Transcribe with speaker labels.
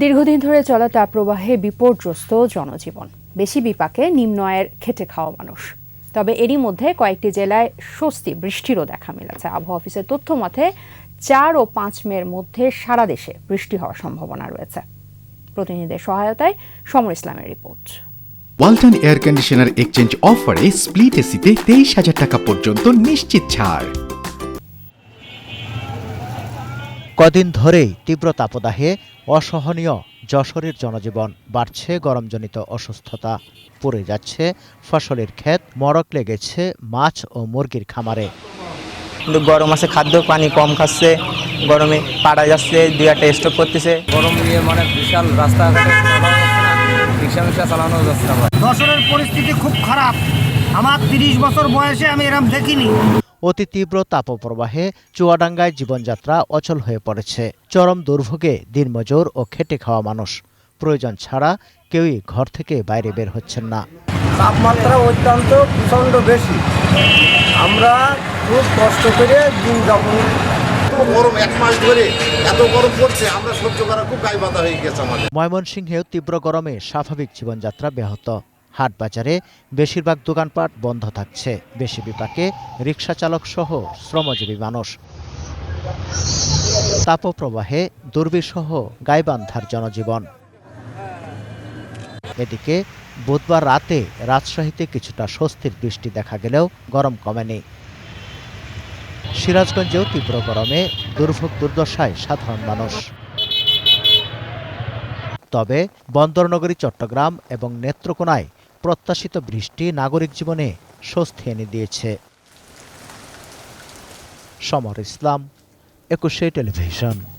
Speaker 1: দীর্ঘদিন ধরে চলা তাপপ্রবাহে বিপর্যস্ত জনজীবন। বেশি বিপাকে নিম্ন আয়ের খেটে খাওয়া মানুষ। তবে এরই মধ্যে কয়েকটি জেলায় স্বস্তি বৃষ্টিরও দেখা মিলেছে। আবহাওয়া অফিসের তথ্য মতে, চার ও পাঁচ মের মধ্যে সারা দেশে বৃষ্টি হওয়ার সম্ভাবনা রয়েছে। প্রতিনিধিদের সহায়তায় সমর ইসলামের report.
Speaker 2: Walton air conditioner exchange অফারে স্প্লিট এসিতে তেইশ হাজার টাকা পর্যন্ত নিশ্চিত ছাড়।
Speaker 3: কদিন ধরেই তীব্র তাপদাহে অসহনীয় যশোরের জনজীবন বাড়ছে গরমজনিত অসুস্থতা পড়ে যাচ্ছে ফসলের ক্ষেত মরক লেগেছে মাছ ও মুরগির খামারে।
Speaker 4: কিন্তু গরম আছে খাদ্য পানি কম খাচ্ছে গরমে পাড়া যাচ্ছে দুই একটা স্টক করতেছে।
Speaker 5: গরম নিয়ে মানে বিশাল রাস্তাঘাটে রিক্সা মিক্সা চালানো যাচ্ছে না।
Speaker 6: যশোরের পরিস্থিতি খুব খারাপ। আমার তিরিশ বছর বয়সে আমি এরম দেখিনি।
Speaker 3: অতি তীব্র তাপপ্রবাহে চুয়াডাঙ্গায় জীবনযাত্রা অচল হয়ে পড়েছে। চরম দুর্ভোগে দিনমজুর ও খেটে খাওয়া মানুষ। প্রয়োজন ছাড়া কেউই ঘর থেকে বাইরে বের হচ্ছেন না।
Speaker 6: তাপমাত্রা অত্যন্ত প্রচণ্ড বেশি। আমরা খুব কষ্ট করে দিন যাপন
Speaker 7: গরম এক মাস ধরে এত গরম পড়ছে আমরা সহ্য করা খুব গায়ে বাধা হয়ে গেছে আমাদের।
Speaker 3: ময়মনসিংহেও তীব্র গরমে স্বাভাবিক জীবনযাত্রা ব্যাহত। হাট বাজারে বেশিরভাগ দোকানপাট বন্ধ থাকছে। বেশি বিপাকে রিক্সা চালক সহ শ্রমজীবী মানুষ। তাপপ্রবাহে দুর্বিসহ গাইবান্ধার জনজীবন। এদিকে বুধবার রাতে রাজশাহীতে কিছুটা স্বস্তির বৃষ্টি দেখা গেলেও গরম কমেনি। সিরাজগঞ্জেও তীব্র গরমে দুর্ভোগ দুর্দশায় সাধারণ মানুষ। তবে বন্দরনগরী, চট্টগ্রাম এবং নেত্রকোনায় প্রত্যাশিত বৃষ্টি নাগরিক জীবনে স্বস্তি এনে দিয়েছে। সমর ইসলাম একুশে টেলিভিশন।